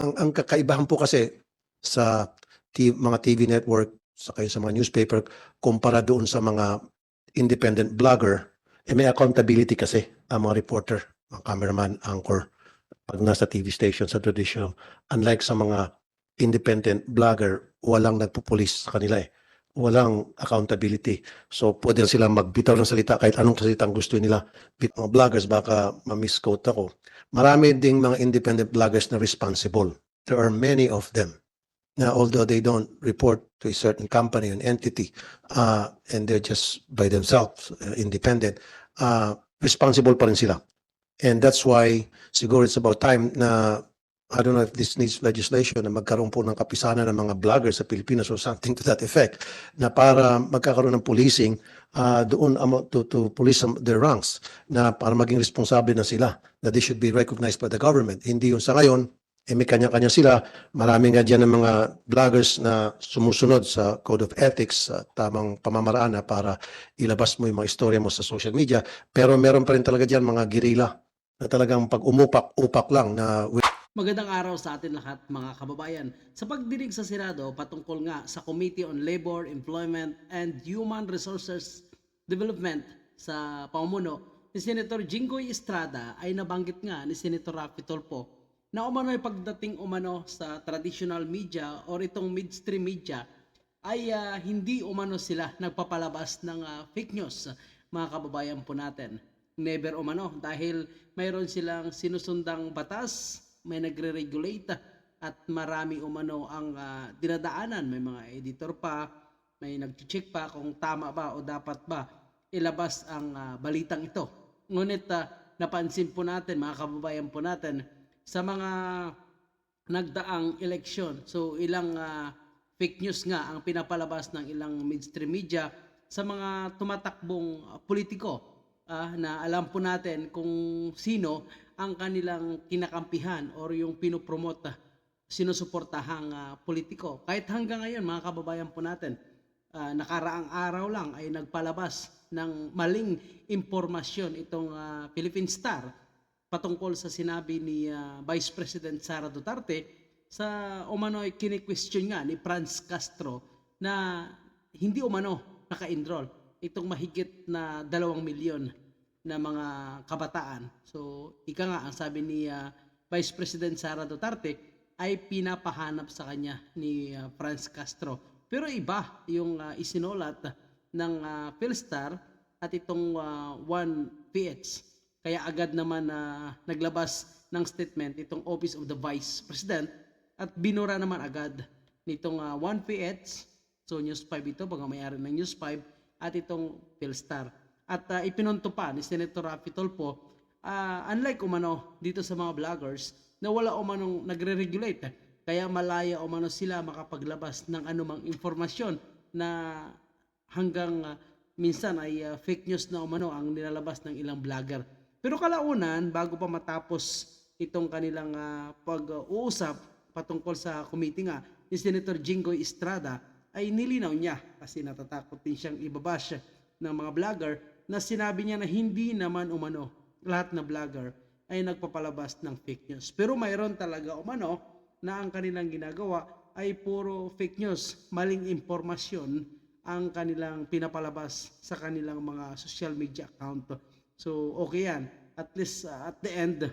Ang, ang kakaibahan po kasi sa T- mga TV network sa kayo sa mga newspaper kumpara doon sa mga independent blogger, eh may accountability kasi ang mga reporter, mga cameraman, anchor, pag nasa TV station sa traditional. Unlike sa mga independent blogger, walang nagpupulis sa kanila eh. Walang accountability. So pwede sila magbitaw ng salita kahit anong salitang gusto nila. Mga bloggers, baka ma-misquote ako. Marami ding mga independent bloggers na responsible. There are many of them. Now, although they don't report to a certain company, an entity, uh, and they're just by themselves, uh, independent, uh, responsible pa rin sila. And that's why siguro it's about time na I don't know if this needs legislation na magkaroon po ng kapisanan ng mga vloggers sa Pilipinas or something to that effect na para magkakaroon ng policing uh, doon amo- to, to police their ranks na para maging responsable na sila that they should be recognized by the government. Hindi yung sa ngayon, eh may kanya-kanya sila. Marami nga dyan ng mga vloggers na sumusunod sa Code of Ethics, sa tamang pamamaraan na para ilabas mo yung mga istorya mo sa social media. Pero meron pa rin talaga dyan mga girila na talagang pag umupak-upak lang na Magandang araw sa atin lahat mga kababayan. Sa pagdinig sa Senado patungkol nga sa Committee on Labor, Employment and Human Resources Development sa pamumuno ni Senator Jinggoy Estrada ay nabanggit nga ni Senator Rafi Tolpo na umano'y pagdating umano sa traditional media or itong midstream media ay ah, hindi umano sila nagpapalabas ng ah, fake news mga kababayan po natin. Never umano dahil mayroon silang sinusundang batas, may nagre-regulate at marami umano ang ah, dinadaanan. May mga editor pa, may nag-check pa kung tama ba o dapat ba ilabas ang ah, balitang ito. Ngunit ah, napansin po natin, mga kababayan po natin, sa mga nagdaang eleksyon. So ilang ah, fake news nga ang pinapalabas ng ilang mainstream media sa mga tumatakbong ah, politiko ah, na alam po natin kung sino ang kanilang kinakampihan or yung pinopromote ah, sinusuportahang ah, politiko. Kahit hanggang ngayon mga kababayan po natin, ah, nakaraang araw lang ay nagpalabas ng maling impormasyon itong ah, Philippine Star patungkol sa sinabi ni ah, Vice President Sara Duterte sa umano'y kini-question nga ni Franz Castro na hindi umano naka-enroll itong mahigit na dalawang milyon na mga kabataan. So, ika nga ang sabi ni ah, Vice President Sara Duterte ay pinapahanap sa kanya ni ah, Franz Castro. Pero iba yung ah, isinulat ng ah, Philstar at itong ah, 1PH. Kaya agad naman na naglabas ng statement itong Office of the Vice President at binura naman agad nitong ah, 1PH, so News 5 ito, pag may-ari ng News 5, at itong Philstar. At ah, ipinunto pa ni Senator Rafi Tolpo, ah, unlike umano dito sa mga vloggers, na wala umanong nagre-regulate. Kaya malaya umano sila makapaglabas ng anumang informasyon na hanggang ah, minsan ay ah, fake news na umano ang nilalabas ng ilang vlogger. Pero kalaunan, bago pa matapos itong kanilang ah, pag-uusap patungkol sa committee nga ni Senator Jinggoy Estrada, ay nilinaw niya kasi natatakot din siyang ibabash ng mga vlogger na sinabi niya na hindi naman umano lahat na vlogger ay nagpapalabas ng fake news. Pero mayroon talaga umano na ang kanilang ginagawa ay puro fake news, maling impormasyon ang kanilang pinapalabas sa kanilang mga social media account. So okay yan. At least uh, at the end,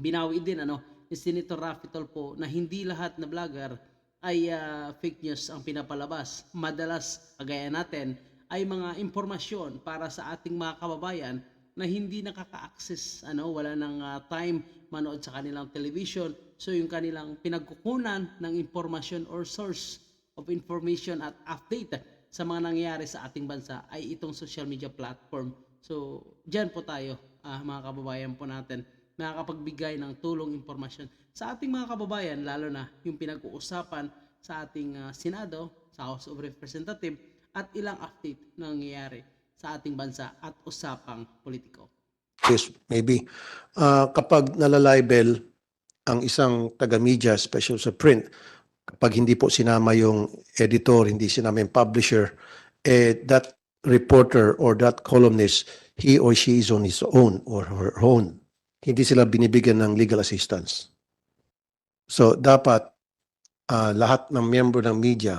binawi din ano ni Senator Rafi Tolpo na hindi lahat na vlogger ay ah, fake news ang pinapalabas. Madalas, kagaya natin, ay mga impormasyon para sa ating mga kababayan na hindi nakaka-access, ano, wala nang ah, time manood sa kanilang television. So yung kanilang pinagkukunan ng impormasyon or source of information at update sa mga nangyayari sa ating bansa ay itong social media platform. So, diyan po tayo, ah, mga kababayan po natin, nakakapagbigay ng tulong impormasyon sa ating mga kababayan, lalo na yung pinag-uusapan sa ating ah, Senado, sa House of Representatives, at ilang update na nangyayari sa ating bansa at usapang politiko. yes, maybe. Ah, kapag nalalibel ang isang taga-media, special sa print, kapag hindi po sinama yung editor, hindi sinama yung publisher, eh, that reporter or that columnist, he or she is on his own or her own. Hindi sila binibigyan ng legal assistance. So dapat ah, lahat ng miyembro ng media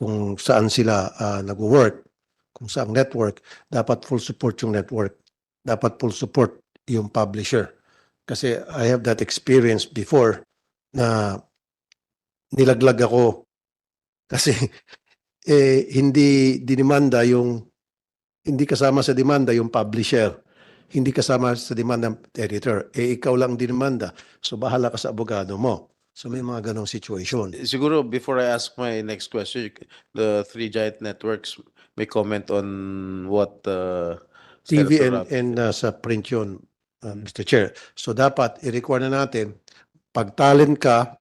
kung saan sila ah, nag-work, kung saan network, dapat full support yung network. Dapat full support yung publisher. Kasi I have that experience before na nilaglag ako kasi eh, hindi dinimanda yung hindi kasama sa demanda yung publisher. Hindi kasama sa demanda ng editor. Eh, ikaw lang dinimanda. So, bahala ka sa abogado mo. So, may mga ganong situation. Siguro, before I ask my next question, the three giant networks may comment on what uh, TV and, and uh, sa print yun, uh, Mr. Chair. So, dapat i-require na natin, pag talent ka,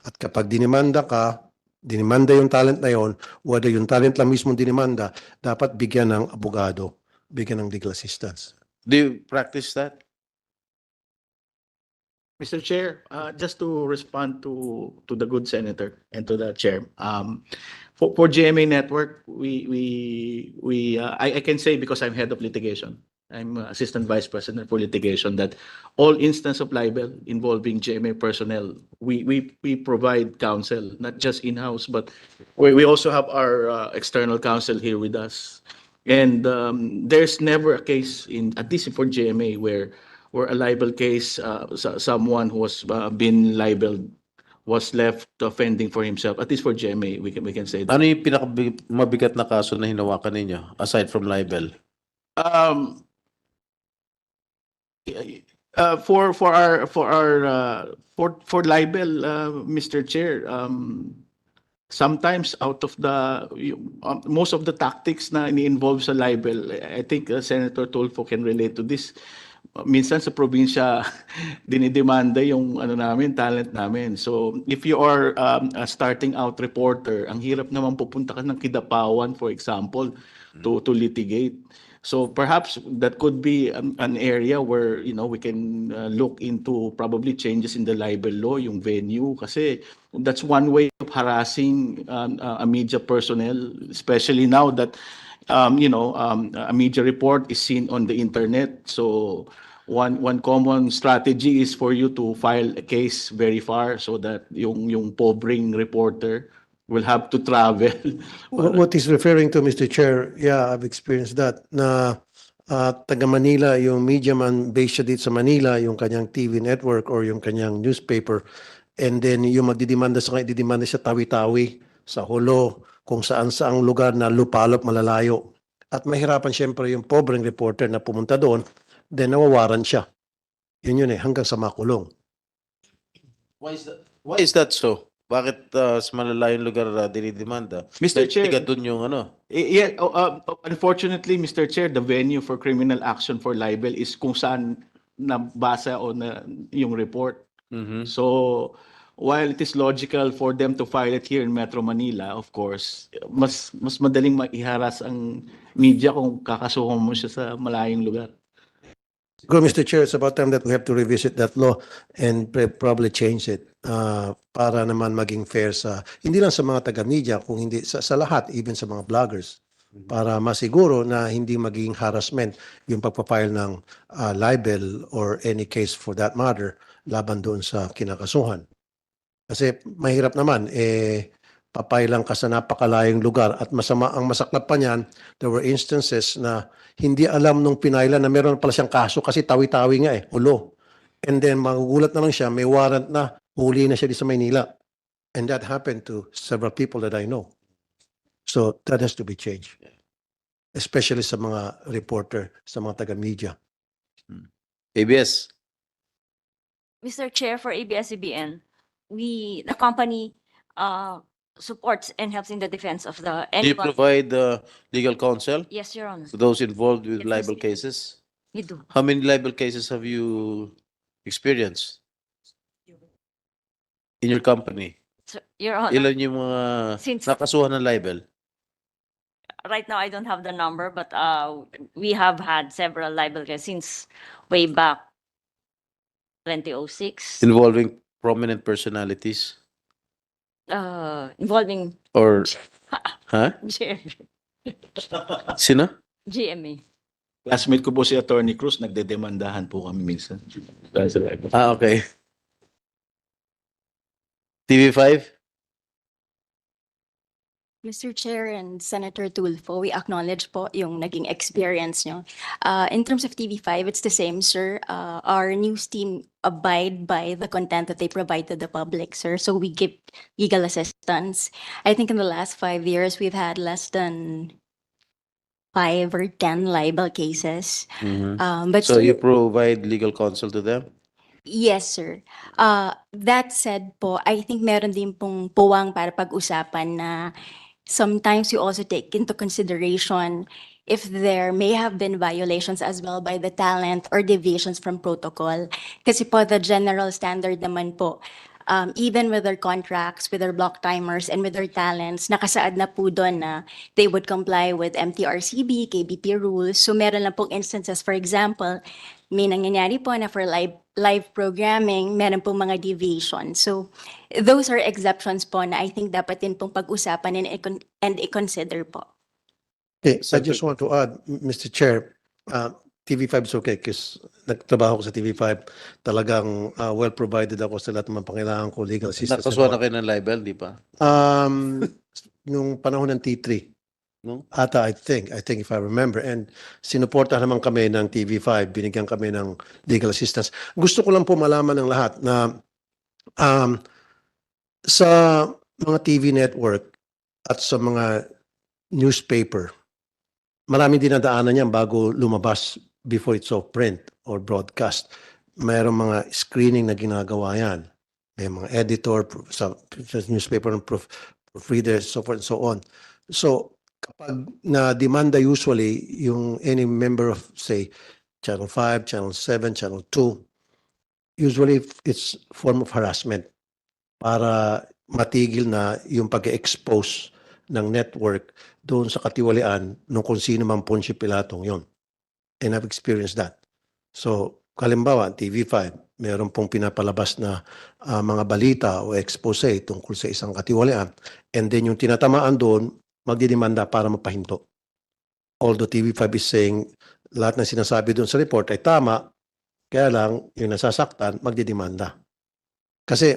at kapag dinimanda ka, dinimanda yung talent na yon, whether yung talent lang mismo dinimanda, dapat bigyan ng abogado, bigyan ng legal assistance. Do you practice that? Mr. Chair, uh, just to respond to, to the good senator and to the chair, um, for, for GMA Network, we, we, we, uh, I, I can say because I'm head of litigation, I'm Assistant Vice President for litigation, that all instance of libel involving GMA personnel, we, we, we provide counsel, not just in-house, but we, we also have our uh, external counsel here with us. And um, there's never a case in, at least for GMA, where where a libel case, uh, so- someone who was uh, been libeled was left offending for himself. At least for GMA, we can we can say that. Ano yung pinakamabigat na kaso na hinawakan ninyo, aside from libel? Um, uh, for for our for our uh, for for libel, uh, Mr. Chair, um, sometimes out of the um, most of the tactics na ini-involve sa libel, I think uh, Senator Tulfo can relate to this. Minsan sa probinsya dinidemanda yung ano namin, talent namin. So if you are um, a starting out reporter, ang hirap naman pupunta ka ng Kidapawan for example to to litigate. So perhaps that could be an, an area where you know we can uh, look into probably changes in the libel law, yung venue, kasi that's one way of harassing um, a media personnel, especially now that um, you know um, a media report is seen on the internet. So one one common strategy is for you to file a case very far so that yung yung pobreng reporter will have to travel Wha- What he's referring to, Mr. Chair, yeah, I've experienced that, na ah, taga Manila, yung media man based siya dito sa Manila, yung kanyang TV network or yung kanyang newspaper, and then yung magdidemanda sa kanya, didemanda siya tawi-tawi sa hulo, kung saan saang lugar na lupalop malalayo. At mahirapan siyempre yung pobreng reporter na pumunta doon, then nawawaran siya. Yun yun eh, hanggang sa makulong. Why is that, why is that so? Bakit uh, sa malalayong lugar uh, dinidemanda? Mr. Chair. tiga dun yung ano. Eh, Yeah, oh, uh, unfortunately, Mr. Chair, the venue for criminal action for libel is kung saan nabasa o na yung report. Mhm. So, while it is logical for them to file it here in Metro Manila, of course, mas mas madaling maiharas ang media kung kakasuhan mo siya sa malayong lugar. Siguro, Mr. Chair, it's about time that we have to revisit that law and probably change it uh, para naman maging fair sa, hindi lang sa mga taga-media, kung hindi sa, sa lahat, even sa mga vloggers. Para masiguro na hindi maging harassment yung pagpapile ng uh, libel or any case for that matter laban doon sa kinakasuhan. Kasi mahirap naman, eh, papailang ka sa napakalayong lugar at masama ang masaklap pa niyan, there were instances na hindi alam nung pinailan na meron pala siyang kaso kasi tawi-tawi nga eh, ulo. And then magugulat na lang siya, may warrant na, huli na siya di sa Maynila. And that happened to several people that I know. So that has to be changed. Especially sa mga reporter, sa mga taga-media. ABS. Mr. Chair, for ABS-CBN, we, the company, uh, supports and helps in the defense of the Do you anyone. provide uh, legal counsel Yes, Your Honor, to those involved with Yes, libel cases? we do. How many libel cases have you experienced in your company? So, Your Honor, Ilan yung mga since, nakasuhan ng libel? right now, I don't have the number, but, uh, we have had several libel cases since way back twenty oh six, Involving prominent personalities? uh, involving Or, ha? G- Sino? GMA. Classmate ko po si Attorney Cruz, nagdedemandahan po kami minsan. Ah, okay. TV5? Mr. Chair and Senator Tulfo, we acknowledge po yung naging experience nyo. Uh, in terms of TV5, it's the same, sir. Uh, our news team abide by the content that they provide to the public, sir. So we give legal assistance. I think in the last five years, we've had less than five or 10 libel cases. Mhm. Um, but So you provide legal counsel to them? Yes, sir. Uh, that said po, I think meron din pong puwang para pag-usapan na sometimes you also take into consideration if there may have been violations as well by the talent or deviations from protocol. Kasi po the general standard naman po, um, even with their contracts, with their block timers, and with their talents, nakasaad na po doon na they would comply with MTRCB, KBP rules. So meron lang pong instances, for example, may nangyayari po na for live live programming, meron pong mga deviation. So those are exceptions po na I think dapat din pong pag-usapan and, i- and i-consider po. Okay, I Senator- just want to add, Mr. Chair, uh, TV5 is okay kasi nagtrabaho ko sa TV5. Talagang uh, well provided ako sa lahat ng mga pangailangan ko, legal assistance. and Nakasuhan na kayo ng libel, di ba? Um, nung panahon ng T3, No? ata I think, I think if I remember, and sinuportahan naman kami ng TV5, binigyan kami ng legal assistance. Gusto ko lang po malaman ng lahat na um, sa mga TV network at sa mga newspaper, maraming dinadaanan yan bago lumabas before it's off print or broadcast. Mayroong mga screening na ginagawa yan. May mga editor sa, sa newspaper proof, proofreaders, so forth and so on. So, kapag na-demanda usually yung any member of, say, Channel 5, Channel 7, Channel 2, usually it's form of harassment para matigil na yung pag-expose ng network doon sa katiwalian ng kung sino man Poncio Pilatong yon. And I've experienced that. So, kalimbawa, TV5, meron pong pinapalabas na ah, mga balita o expose tungkol sa isang katiwalian. And then yung tinatamaan doon, magdidemanda para mapahinto. Although TV5 is saying lahat ng sinasabi doon sa report ay tama, kaya lang yung nasasaktan, magdidemanda. Kasi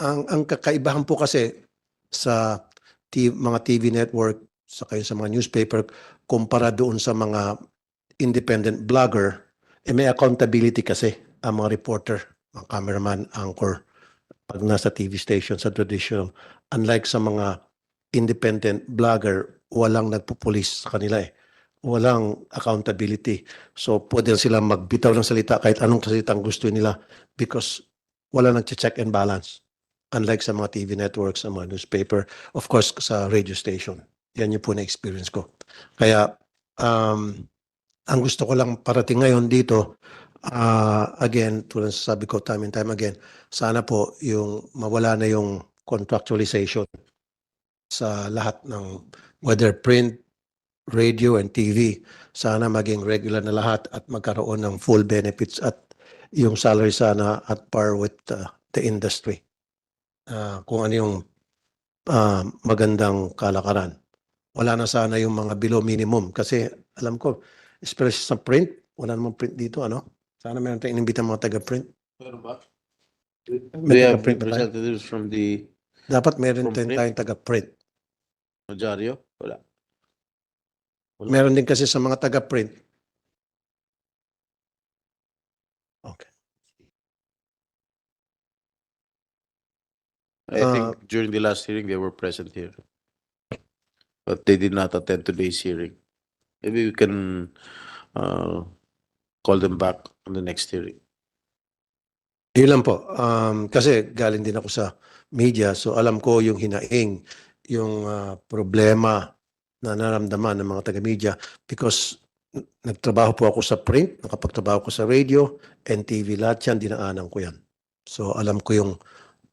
ang, ang kakaibahan po kasi sa T- mga TV network, sa kayo sa mga newspaper, kumpara doon sa mga independent blogger, eh may accountability kasi ang mga reporter, mga cameraman, anchor, pag nasa TV station sa traditional. Unlike sa mga independent blogger, walang nagpupulis sa kanila eh. Walang accountability. So pwede silang magbitaw ng salita kahit anong salita ang gusto nila because wala nag-check and balance. Unlike sa mga TV networks, sa mga newspaper, of course sa radio station. Yan yung po na experience ko. Kaya um, ang gusto ko lang parating ngayon dito, ah, again, tulad sa sabi ko time and time again, sana po yung mawala na yung contractualization sa lahat ng whether print, radio, and TV. Sana maging regular na lahat at magkaroon ng full benefits at yung salary sana at par with uh, the industry. Ah, kung ano yung ah, magandang kalakaran. Wala na sana yung mga below minimum kasi alam ko, especially sa print, wala namang print dito, ano? Sana meron tayong inimbita mga taga-print. Meron ba? May We have taga-print ba tayo? representatives from the Dapat meron From din print? tayong taga-print. Notaryo? Wala. Wala. Meron din kasi sa mga taga-print. Okay. I Uh, think during the last hearing, they were present here. But they did not attend today's hearing. Maybe we can uh, call them back on the next hearing. Yun lang po. Um, kasi galing din ako sa media, so alam ko yung hinaing, yung ah, problema na naramdaman ng mga taga-media because nagtrabaho po ako sa print, nakapagtrabaho ko sa radio, and TV, lahat yan, dinaanan ko yan. So alam ko yung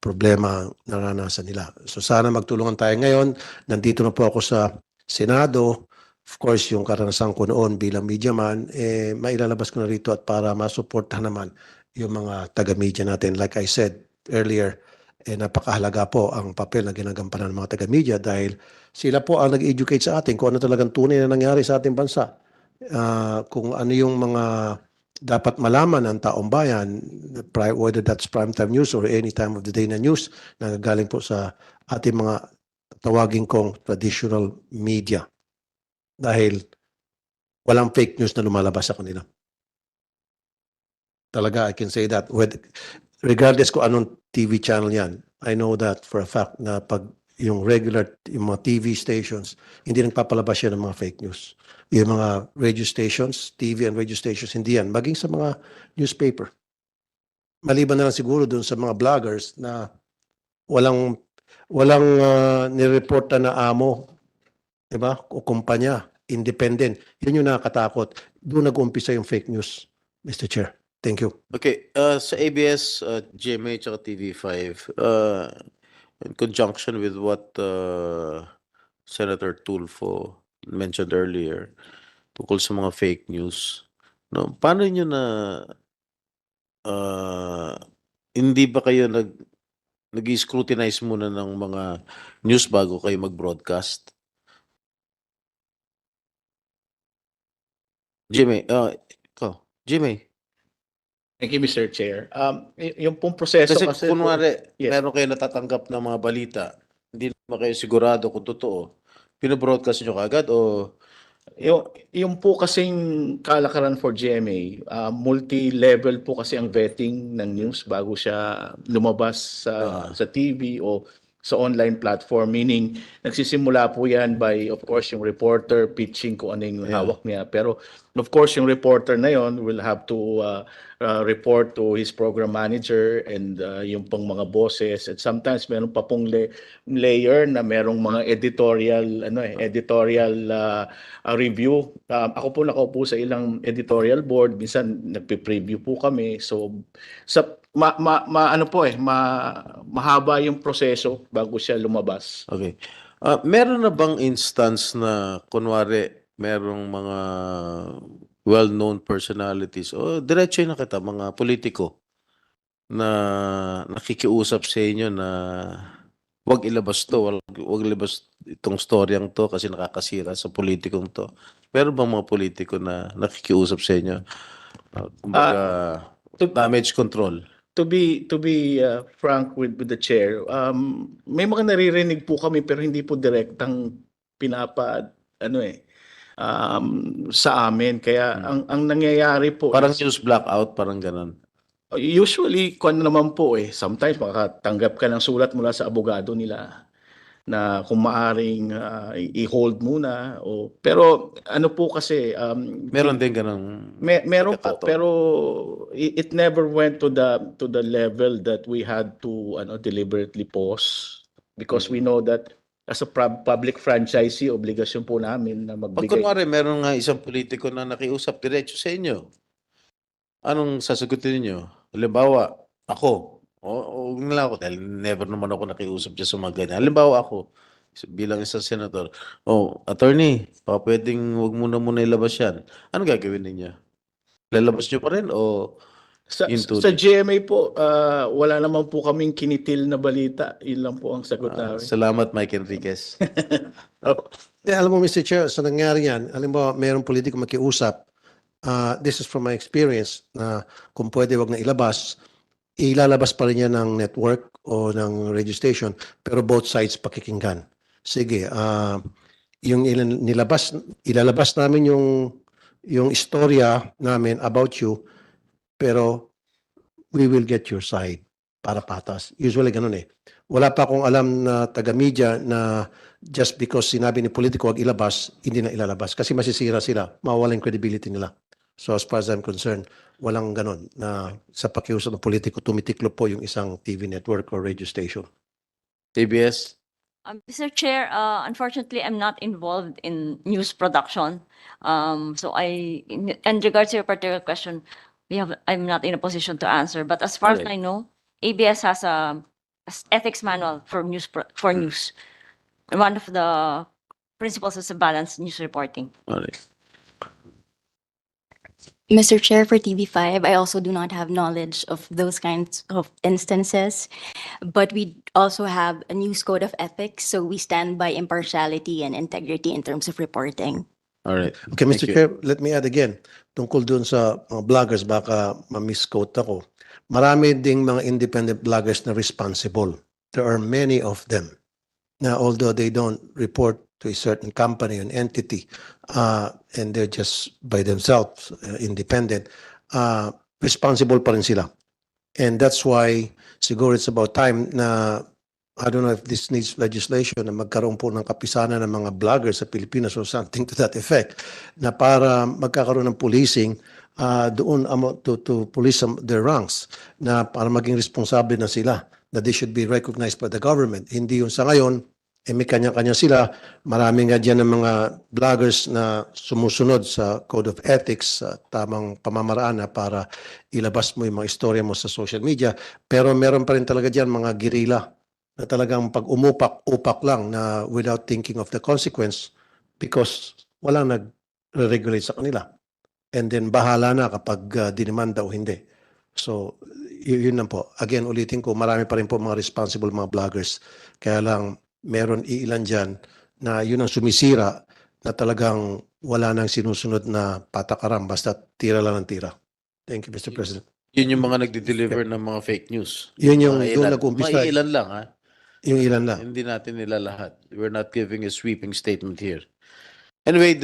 problema naranasan nila. So sana magtulungan tayo ngayon. Nandito na po ako sa Senado. Of course, yung karanasan ko noon bilang media man, eh, mailalabas ko na rito at para masuportahan naman yung mga taga-media natin. Like I said earlier, eh, napakahalaga po ang papel na ginagampanan ng mga taga-media dahil sila po ang nag-educate sa atin kung ano talagang tunay na nangyari sa ating bansa. Ah, kung ano yung mga dapat malaman ng taong bayan, whether that's primetime news or any time of the day na news, na galing po sa ating mga tawagin kong traditional media. Dahil walang fake news na lumalabas sa kanila. Talaga, I can say that. With, regardless ko anong TV channel yan, I know that for a fact na pag yung regular, yung mga TV stations, hindi nagpapalabas yan ng mga fake news. Yung mga radio stations, TV and radio stations, hindi yan. Maging sa mga newspaper. Maliban na lang siguro dun sa mga vloggers na walang walang uh, nireporta na amo, 'di ba? O kumpanya, independent. Yun yung nakakatakot. Doon nag-umpisa yung fake news, Mr. Chair. Thank you. Okay, uh, sa ABS, uh, GMA, tsaka TV5, uh, in conjunction with what uh, Senator Tulfo mentioned earlier, tungkol sa mga fake news, no, paano nyo na uh, hindi ba kayo nag nag-scrutinize muna ng mga news bago kayo mag-broadcast? Jimmy, uh, ikaw, Jimmy. Thank you, Mr. Chair. Um, y- yung pong proseso Kasi, kasi, kunwari, Yes. meron kayo natatanggap ng mga balita, hindi naman kayo sigurado kung totoo, pinabroadcast nyo kagad o yung, yung po kasing kalakaran for GMA, uh, multi-level po kasi ang vetting ng news bago siya lumabas sa, Ah. sa TV o sa online platform. Meaning, nagsisimula po yan by, of course, yung reporter pitching kung ano yung Yeah. hawak niya. Pero, of course, yung reporter na yon will have to uh, uh, report to his program manager and uh, yung pang mga bosses. And sometimes, meron pa pong le- layer na merong mga editorial, ano eh, editorial uh, uh, review. Um, ako po nakaupo sa ilang editorial board, minsan nagpe-preview po kami. So sa ma, ma, ma- ano po eh, ma, mahaba yung proseso bago siya lumabas. Okay. Ah, meron na bang instance na kunwari merong mga well-known personalities o diretso na kita mga politiko na nakikiusap sa inyo na wag ilabas to, wag, wag ilabas itong storyang to kasi nakakasira sa politikong to. Meron bang mga politiko na nakikiusap sa inyo? Ah, kumbaga, to- damage control. To be to be uh, frank with with the chair, um, may mga naririnig po kami pero hindi po direktang pinapa ano eh um, sa amin. Kaya Hmm. ang ang nangyayari po Parang is- news blackout, parang ganun. Usually, kung ano naman po eh, sometimes makakatanggap ka ng sulat mula sa abogado nila na kung maaring i- i-hold muna. O, pero ano po kasi, um, Meron din ganun. me- meron po, pero it, it never went to the to the level that we had to ano deliberately pause because we know that as a pub- public franchisee, obligasyon po namin na Pag magbigay. kunwari, meron nga isang politiko na nakiusap diretso sa inyo, anong sasagutin niyo? Halimbawa, ako, o, o lang ako, dahil never naman ako nakiusap dyan sa mga ganyan. Halimbawa ako, bilang isang senator, oh, attorney, baka pwedeng huwag muna muna ilabas yan. Ano gagawin ninyo? Lalabas niyo pa rin o Sa, into sa GMA po, ah, wala naman po kaming kinitil na balita. Yun lang po ang sagot Ah, namin. salamat Mike Enriquez. Eh, alam mo, Mr. Chair, sa nangyari yan, alam mo, mayroong politiko makiusap, uh, this is from my experience, na kung pwede wag na ilabas, ilalabas pa rin yan ng network o ng radio station, pero both sides pakikinggan. Sige, ah, yung ilan- nilabas, ilalabas namin yung yung istorya namin about you, pero we will get your side para patas. Usually ganun eh. Wala pa akong alam na taga-media na just because sinabi ni politiko wag ilabas, hindi na ilalabas. Kasi masisira sila, mawawala yung credibility nila. So as far as I'm concerned, walang ganon na sa pakiusap ng politiko tumitiklo po yung isang TV network or radio station. ABS? Um, Mr. Chair, uh, unfortunately, I'm not involved in news production. Um, so I, in, in regards to your particular question, we have, I'm not in a position to answer. But as far as I know, ABS has a s- ethics manual for news, pro- for hmm. news. And One of the principles is a balanced news reporting. Alright. Mr. Chair, for TV5, I also do not have knowledge of those kinds of instances, but we also have a news code of ethics, so we stand by impartiality and integrity in terms of reporting. All right. Okay, Thank Mr. you. Chair, let me add again, tungkol doon sa mga vloggers, baka ma-misquote ako. Marami ding mga independent vloggers na responsible. There are many of them. Now, although they don't report to a certain company, an entity, uh, and they're just by themselves, uh, independent, uh, responsible pa rin sila. And that's why siguro it's about time na I don't know if this needs legislation na magkaroon po ng kapisanan ng mga vloggers sa Pilipinas or something to that effect na para magkakaroon ng policing uh, doon amo to, to police their ranks na para maging responsable na sila that they should be recognized by the government. Hindi yun sa ngayon, eh may kanya-kanya sila. Marami nga dyan ng mga vloggers na sumusunod sa Code of Ethics, sa tamang pamamaraan na para ilabas mo yung mga istorya mo sa social media. Pero meron pa rin talaga dyan mga girila na talagang pag umupak, upak lang na without thinking of the consequence because walang nag-regulate sa kanila. And then bahala na kapag uh, dinimanda o hindi. So, yun lang po. Again, ulitin ko, marami pa rin po mga responsible mga vloggers. Kaya lang, meron iilan dyan na yun ang sumisira na talagang wala nang sinusunod na patakaran basta tira lang ng tira. Thank you, Mr. President. Yun yung mga nagde-deliver ng mga fake news. Yun yung Mga doon nag-umpisa. mga ilan lang ha. Yung ilan na. Hindi natin nila lahat. We're not giving a sweeping statement here. Anyway,